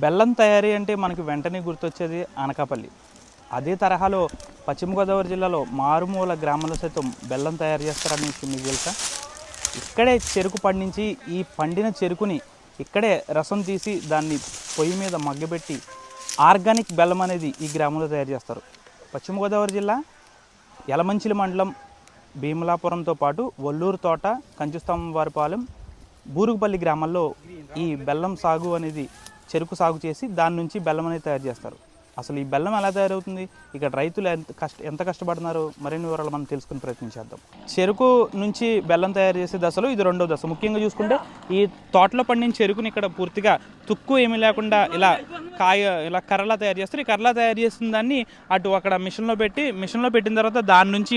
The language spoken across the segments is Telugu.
బెల్లం తయారీ అంటే మనకి వెంటనే గుర్తొచ్చేది అనకాపల్లి. అదే తరహాలో పశ్చిమ గోదావరి జిల్లాలో మారుమూల గ్రామాల్లో సైతం బెల్లం తయారు చేస్తారని మీకు తెలుసా? ఇక్కడే చెరుకు పండించి ఈ పండిన చెరుకుని ఇక్కడే రసం తీసి దాన్ని పొయ్యి మీద మగ్గబెట్టి ఆర్గానిక్ బెల్లం అనేది ఈ గ్రామంలో తయారు చేస్తారు. పశ్చిమ గోదావరి జిల్లా యలమంచిలి మండలం భీమలాపురంతో పాటు వల్లూరు తోట కంచుస్తంభవారిపాలెం బూరుగుపల్లి గ్రామాల్లో ఈ బెల్లం సాగు అనేది చెరుకు సాగు చేసి దాని నుంచి బెల్లం అనేది తయారు చేస్తారు. అసలు ఈ బెల్లం ఎలా తయారవుతుంది? ఇక్కడ రైతులు ఎంత కష్ట ఎంత కష్టపడుతున్నారో? మరిన్ని వివరాలు మనం తెలుసుకుని ప్రయత్నించేద్దాం చెరుకు నుంచి బెల్లం తయారు చేసే దశలో ఇది రెండో దశ. ముఖ్యంగా చూసుకుంటే ఈ తోటలో పండిన చెరుకుని ఇక్కడ పూర్తిగా తుక్కు ఏమీ లేకుండా ఇలా కాయ ఇలా కర్రలా తయారు చేస్తారు. ఈ కర్రలా తయారు చేసిన దాన్ని అటు అక్కడ మిషన్లో పెట్టి మిషన్లో పెట్టిన తర్వాత దాని నుంచి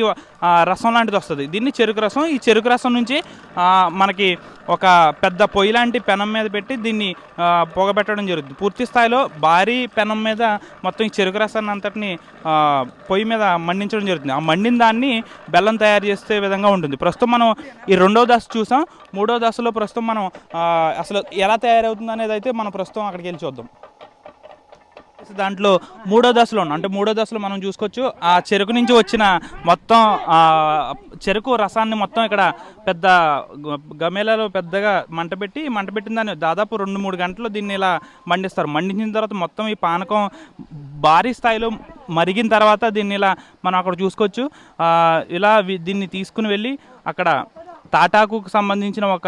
ఆ, రసం లాంటిది వస్తుంది. దీన్ని చెరుకు రసం. ఈ చెరుకు రసం నుంచి మనకి ఒక పెద్ద పొయ్యి లాంటి పెనం మీద పెట్టి దీన్ని పొగబెట్టడం జరుగుతుంది. పూర్తి స్థాయిలో భారీ పెనం మీద మొత్తం ఈ చెరుకు రసాన్ని అంతటిని పొయ్యి మీద మండించడం జరుగుతుంది. ఆ మండిన దాన్ని బెల్లం తయారు చేసే విధంగా ఉంటుంది. ప్రస్తుతం మనం ఈ రెండో దశ చూసాం. మూడో దశలో ప్రస్తుతం మనం అసలు ఎలా తయారవుతుంది అనేది అయితే మనం ప్రస్తుతం అక్కడికి వెళ్ళి చూద్దాం. దాంట్లో మూడో దశలో అంటే మూడో దశలో మనం చూసుకోవచ్చు ఆ చెరుకు నుంచి వచ్చిన మొత్తం ఆ చెరుకు రసాన్ని మొత్తం ఇక్కడ పెద్ద గ- గమేలలో పెద్దగా మంట పెట్టి మంట పెట్టిన దాన్ని దాదాపు రెండు మూడు గంటలు దీన్ని ఇలా మండిస్తారు. మండించిన తర్వాత మొత్తం ఈ పానకం భారీ స్థాయిలో మరిగిన తర్వాత దీన్ని ఇలా మనం అక్కడ చూసుకోవచ్చు. ఇలా దీన్ని తీసుకుని వెళ్ళి అక్కడ తాటాకుకు సంబంధించిన ఒక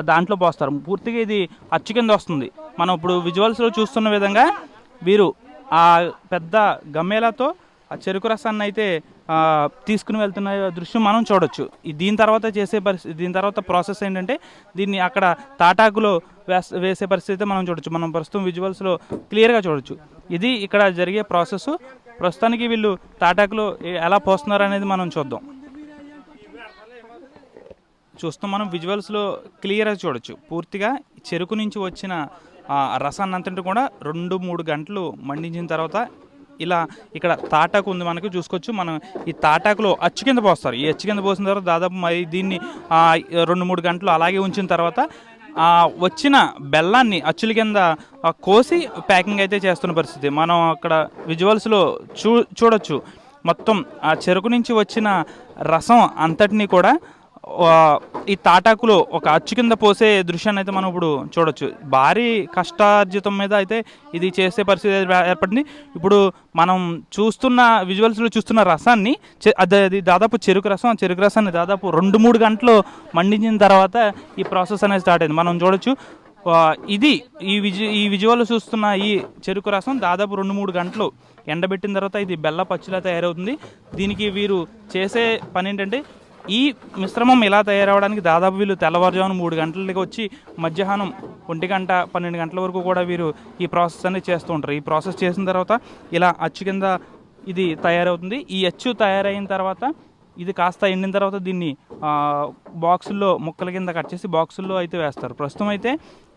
దాంట్లో పోస్తారు. పూర్తిగా ఇది అచ్చు కింద వస్తుంది. మనం ఇప్పుడు విజువల్స్లో చూస్తున్న విధంగా వీరు ఆ పెద్ద గమ్మేలతో ఆ చెరుకు రసాన్ని అయితే తీసుకుని వెళ్తున్న దృశ్యం మనం చూడొచ్చు. దీని తర్వాత చేసే పరిస్థితి దీని తర్వాత ప్రాసెస్ ఏంటంటే దీన్ని అక్కడ తాటాకులో వేస్ వేసే పరిస్థితి మనం చూడొచ్చు. మనం ప్రస్తుతం విజువల్స్లో క్లియర్గా చూడొచ్చు. ఇది ఇక్కడ జరిగే ప్రాసెస్ ప్రస్తుతానికి వీళ్ళు తాటాకులో ఎలా పోస్తున్నారు అనేది మనం చూద్దాం. చూస్తాం మనం విజువల్స్లో క్లియర్గా చూడొచ్చు. పూర్తిగా చెరుకు నుంచి వచ్చిన రసాన్ని అంతటి కూడా రెండు మూడు గంటలు మండించిన తర్వాత ఇలా ఇక్కడ తాటాకు ఉంది మనకి చూసుకోవచ్చు. మనం ఈ తాటాకులో అచ్చు కింద పోస్తారు. ఈ అచ్చు కింద పోసిన తర్వాత దాదాపు మరి దీన్ని రెండు మూడు గంటలు అలాగే ఉంచిన తర్వాత వచ్చిన బెల్లాన్ని అచ్చుల కింద కోసి ప్యాకింగ్ అయితే చేస్తున్న పరిస్థితి. మనం అక్కడ విజువల్స్లో చూ చూడొచ్చు. మొత్తం ఆ చెరుకు నుంచి వచ్చిన రసం అంతటినీ కూడా ఈ తాటాకులో ఒక అచ్చు కింద పోసే దృశ్యాన్ని అయితే మనం ఇప్పుడు చూడొచ్చు. భారీ కష్టార్జితం మీద అయితే ఇది చేసే పరిస్థితి ఏర్పడింది. ఇప్పుడు మనం చూస్తున్న విజువల్స్లో చూస్తున్న రసాన్ని అది దాదాపు చెరుకు రసం. చెరుకు రసాన్ని దాదాపు రెండు మూడు గంటలు మండించిన తర్వాత ఈ ప్రాసెస్ అనేది స్టార్ట్ అయింది. మనం చూడొచ్చు. ఇది ఈ విజు ఈ విజువల్ చూస్తున్న ఈ చెరుకు రసం దాదాపు రెండు మూడు గంటలు ఎండబెట్టిన తర్వాత ఇది బెల్ల పచ్చిలా తయారవుతుంది. దీనికి వీరు చేసే పని ఏంటంటే ఈ మిశ్రమం ఇలా తయారవడానికి దాదాపు వీళ్ళు తెల్లవారుజామున మూడు గంటలకి వచ్చి మధ్యాహ్నం ఒంటి గంట పన్నెండు గంటల వరకు కూడా వీరు ఈ ప్రాసెస్ అనేది చేస్తూ ఉంటారు. ఈ ప్రాసెస్ చేసిన తర్వాత ఇలా అచ్చు కింద ఇది తయారవుతుంది. ఈ అచ్చు తయారైన తర్వాత ఇది కాస్త ఎండిన తర్వాత దీన్ని బాక్సుల్లో ముక్కల కింద కట్ చేసి బాక్సుల్లో అయితే వేస్తారు. ప్రస్తుతం అయితే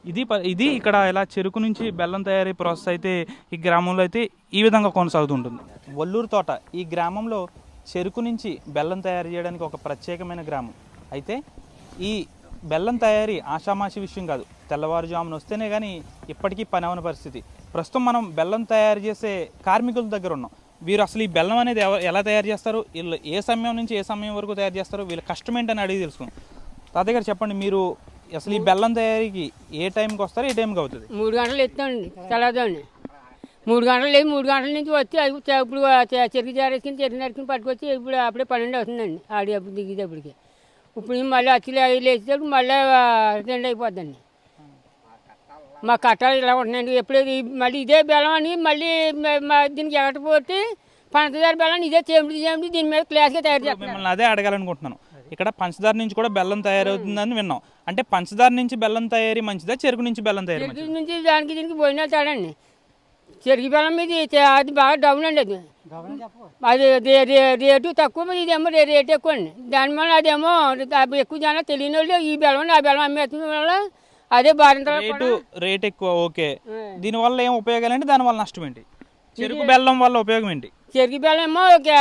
ఇది ప- ఇది ఇక్కడ ఇలా చెరుకు నుంచి బెల్లం తయారీ ప్రాసెస్ అయితే ఈ గ్రామంలో అయితే ఈ విధంగా కొనసాగుతుంటుంది వల్లూరు తోట ఈ గ్రామంలో చెరుకు నుంచి బెల్లం తయారు చేయడానికి ఒక ప్రత్యేకమైన గ్రామం. అయితే ఈ బెల్లం తయారీ ఆషామాషి విషయం కాదు. తెల్లవారుజామున వస్తేనే కానీ ఇప్పటికీ పని అవని పరిస్థితి. ప్రస్తుతం మనం బెల్లం తయారు చేసే కార్మికుల దగ్గర ఉన్నాం. వీరు అసలు ఈ బెల్లం అనేది ఎవ- ఎలా తయారు చేస్తారు? వీళ్ళు ఏ సమయం నుంచి ఏ సమయం వరకు తయారు చేస్తారు? వీళ్ళ కష్టం ఏంటని అడిగి తెలుసుకుందాం. తాతయ్య గారు చెప్పండి మీరు అసలు ఈ బెల్లం తయారీకి ఏ టైంకి వస్తారు? ఏ టైంకి అవుతుంది? మూడు గంటలు ఎత్తండి తెల్లదండి మూడు గంటలు లేదు మూడు గంటల నుంచి వచ్చి ఇప్పుడు చెరుకు జారేసుకుని చెరుకు నరుకుని పట్టుకొచ్చి ఇప్పుడు అప్పుడే పన్నెండు అవుతుందండి ఆడి అప్పుడు దిగేటప్పటికి. ఇప్పుడు మళ్ళీ అచ్చులు అవి లేచేటప్పుడు మళ్ళీ రెండు అయిపోద్దండి. మా కట్టాలు ఇలా ఉంటున్నాయండి. ఎప్పుడు ఇది మళ్ళీ ఇదే బెల్లం అని మళ్ళీ దీనికి ఎగటపోతే పంచదార బెల్లం ఇదే చేమిడి చేమిడి దీని మీద క్లాస్గా తయారు మిమ్మల్ని అదే అడగాలనుకుంటున్నాను. ఇక్కడ పంచదార నుంచి కూడా బెల్లం తయారవుతుందని విన్నాం. అంటే పంచదార నుంచి బెల్లం తయారీ మంచిదా చెరుకు నుంచి బెల్లం తయారీ నుంచి దానికి దీనికి పోయినా తేడండి చెరుకు బెల్లం మీద ఇది- అది బాగా డౌన్ అండి అది. అది రే- రే- రేటు తక్కువ ఇదేమో రేటు ఎక్కువ అండి. దానివల్ల అదేమో అది ఎక్కువ జనం తెలియని వాళ్ళు ఈ బెల్లం ఆ బెల్లం అమ్మేస్తున్న వల్ల అదే బారింత రేటు రేట్ ఎక్కువ ఓకే. దీనివల్ల ఏం ఉపయోగాలు ఏంటి దానివల్ల నష్టం ఏంటి? చెరుకు బెల్లం వల్ల ఉపయోగం ఏంటి? చెరుకు బెల్లం ఏమో ఇది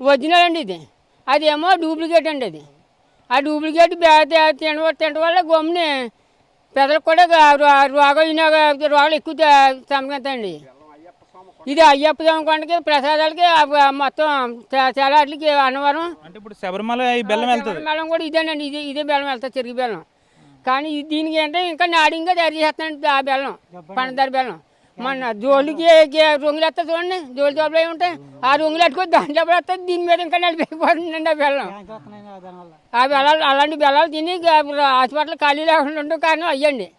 ఒరిజినల్. అండి ఇది. అదేమో డూప్లికేట్ అండి అది. ఆ డూప్లికేట్ బ్యా- తే- తినవ తినడం వల్ల గమ్ముని పెద్దలకు కూడా రోగం రోగాలు ఎక్కువ సమగంతండి ఇది అయ్యప్ప స్వామి కొండకి ప్రసాదాలకి మొత్తం చాలా వాటికి అన్నవరం. అంటే ఇప్పుడు శబరిమల ఈ బెల్లం వెళ్తుంది? బెల్లం కూడా ఇదేనండి ఇది ఇదే బెల్లం వెళ్తుంది చెరుకు బెల్లం. కానీ దీనికి అంటే ఇంకా నాడింగా తయారు చేస్తానండి ఆ బెల్లం పంచదార బెల్లం. మన జోలికి రొంగులు వస్తుంది చూడండి. జోలి జోబులు అవి ఉంటాయి? ఆ రొంగులు పెట్టుకొని దాంట్లో వస్తుంది దీని మీద ఇంకా నడిపిపోతుందండి ఆ బెల్లం. ఆ బెల్లాలు అలాంటి బెల్లాలు తిని హాస్పిటల్ ఖాళీ లేకుండా ఉండడం కారణం అయ్యండి.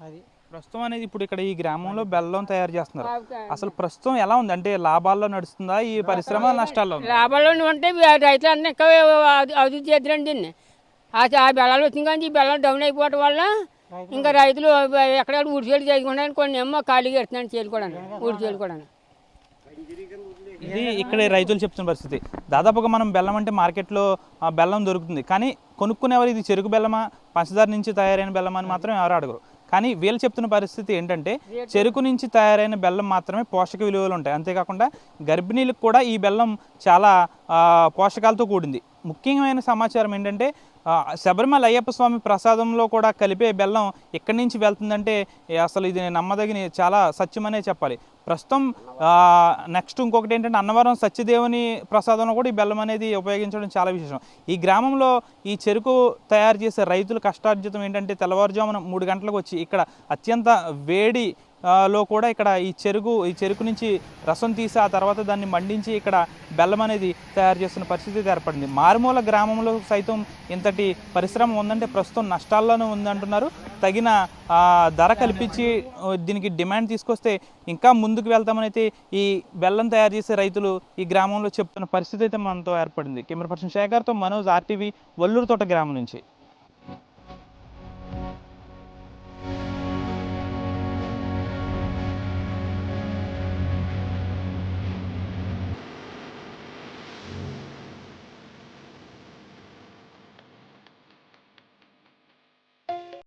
ప్రస్తుతం అనేది ఇప్పుడు ఇక్కడ ఈ గ్రామంలో బెల్లం తయారు చేస్తున్నారు. అసలు ప్రస్తుతం ఎలా ఉంది? అంటే లాభాల్లో నడుస్తుందా? ఈ పరిశ్రమ నష్టాల్లో? లాభాల్లో ఉంటే రైతులు ఇంకా అభి- అభివృద్ధి చేద్దరండి దీన్ని. ఆ ఆ బెల్లాలు వచ్చింది కానీ ఈ బెల్లం డౌన్ అయిపోవటం వల్ల ఇంకా రైతులు ఎక్కడ ఊడి చేలు చేయకుండా కొన్ని ఏమో ఖాళీగా ఎడుతున్నాను చేలుకోవడానికి ఊడి చేలుకోవడానికి ఇది ఇక్కడ రైతులు చెప్తున్న పరిస్థితి. దాదాపుగా మనం బెల్లం అంటే మార్కెట్లో బెల్లం దొరుకుతుంది. కానీ కొనుక్కునేవారు ఇది చెరుకు బెల్లమా పంచదార నుంచి తయారైన బెల్లం అని మాత్రం ఎవరు అడగరు. కానీ వీళ్ళు చెప్తున్న పరిస్థితి ఏంటంటే చెరుకు నుంచి తయారైన బెల్లం మాత్రమే పోషక విలువలు ఉంటాయి. అంతేకాకుండా గర్భిణీలకు కూడా ఈ బెల్లం చాలా పోషకాలతో కూడింది. ముఖ్యమైన సమాచారం ఏంటంటే శబరిమల అయ్యప్ప స్వామి ప్రసాదంలో కూడా కలిపే బెల్లం ఎక్కడి నుంచి వెళ్తుందంటే అసలు ఇది నమ్మదగిన చాలా సత్యమనే చెప్పాలి. ప్రస్తుతం నెక్స్ట్ ఇంకొకటి ఏంటంటే అన్నవరం సత్యదేవుని ప్రసాదంలో కూడా ఈ బెల్లం అనేది ఉపయోగించడం చాలా విశేషం. ఈ గ్రామంలో ఈ చెరుకు తయారు చేసే రైతుల కష్టార్జితం ఏంటంటే తెల్లవారుజామున మూడు గంటలకు వచ్చి ఇక్కడ అత్యంత వేడి లో కూడా ఇక్కడ ఈ చెరుకు ఈ చెరుకు నుంచి రసం తీసి ఆ తర్వాత దాన్ని మండించి ఇక్కడ బెల్లం అనేది తయారు చేస్తున్న పరిస్థితి అయితే ఏర్పడింది. మారుమూల గ్రామంలో సైతం ఇంతటి పరిశ్రమ ఉందంటే ప్రస్తుతం నష్టాల్లోనే ఉందంటున్నారు తగిన ధర కల్పించి దీనికి డిమాండ్ తీసుకొస్తే ఇంకా ముందుకు వెళ్తామనైతే ఈ బెల్లం తయారు చేసే రైతులు ఈ గ్రామంలో చెప్తున్న పరిస్థితి అయితే మనతో ఏర్పడింది. కెమెరా పర్సన్ శేఖర్తో మనోజ్ ఆర్టీవీ వల్లూరు తోట గ్రామం నుంచి.